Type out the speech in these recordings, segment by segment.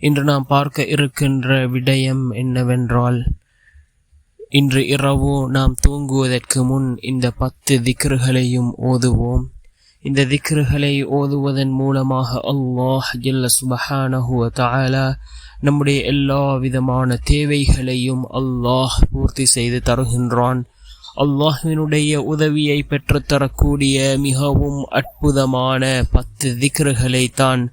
இன்று நாம் பார்க்க இருக்கின்ற விடயம் என்னவென்றால் இன்று இரவு நாம் தூங்குவதற்கு முன் இந்த பத்து திக்ருகளையும் ஓதுவோம். இந்த திக்ருகளை ஓதுவதன் மூலமாக அல்லாஹ் ஜல்ல சுபஹானஹு நம்முடைய எல்லா விதமான தேவைகளையும் அல்லாஹ் பூர்த்தி செய்து தருகின்றான். அல்லாஹினுடைய உதவியை பெற்றுத்தரக்கூடிய மிகவும் அற்புதமான பத்து திக்ருகளை தான்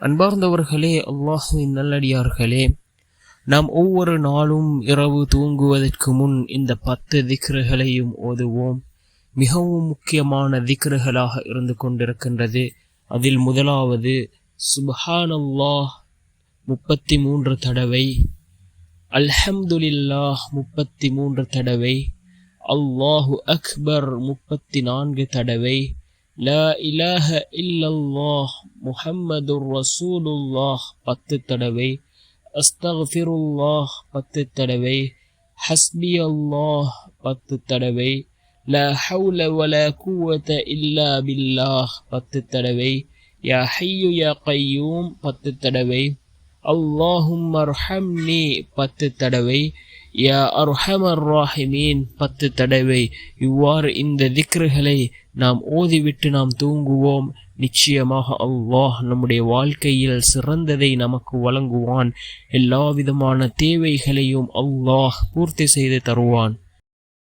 அன்பார்ந்தவர்களே அல்லாஹுவின் நல்லடியார்களே நாம் ஒவ்வொரு நாளும் இரவு தூங்குவதற்கு முன் இந்த பத்து திக்ருகளையும் ஓதுவோம். மிகவும் முக்கியமான திக்ருகளாக இருந்து கொண்டிருக்கின்றது. அதில் முதலாவது சுபஹானல்லாஹ் முப்பத்தி மூன்று தடவை அல்ஹம்துலில்லாஹ் முப்பத்தி மூன்று தடவை அல்லாஹு அக்பர் முப்பத்தி நான்கு தடவை லா இலாஹ இல்லல்லாஹ் முஹம்மதுர் ரசூலுல்லாஹ் பத்து தடவை அஸ்தக்ஃபிருல்லாஹ் பத்து தடவை ஹஸ்பி அல்லாஹ் பத்து தடவை லா ஹவுல வலா குவத இல்லா பில்லாஹ் பத்து தடவை யா ஹையு யா கையூம் பத்து தடவை அல்லாஹும் அர்ஹம்னி பத்து தடவை யா அர்ஹமர் ராஹிமீன் பத்து தடவை இவ்வாறு இந்த திக்ருகளை நாம் ஓதிவிட்டு நாம் தூங்குவோம். நிச்சயமாக அல்லாஹ் நம்முடைய வாழ்க்கையில் சிறந்ததை நமக்கு வழங்குவான். எல்லா விதமான தேவைகளையும் அல்லாஹ் பூர்த்தி செய்து தருவான்.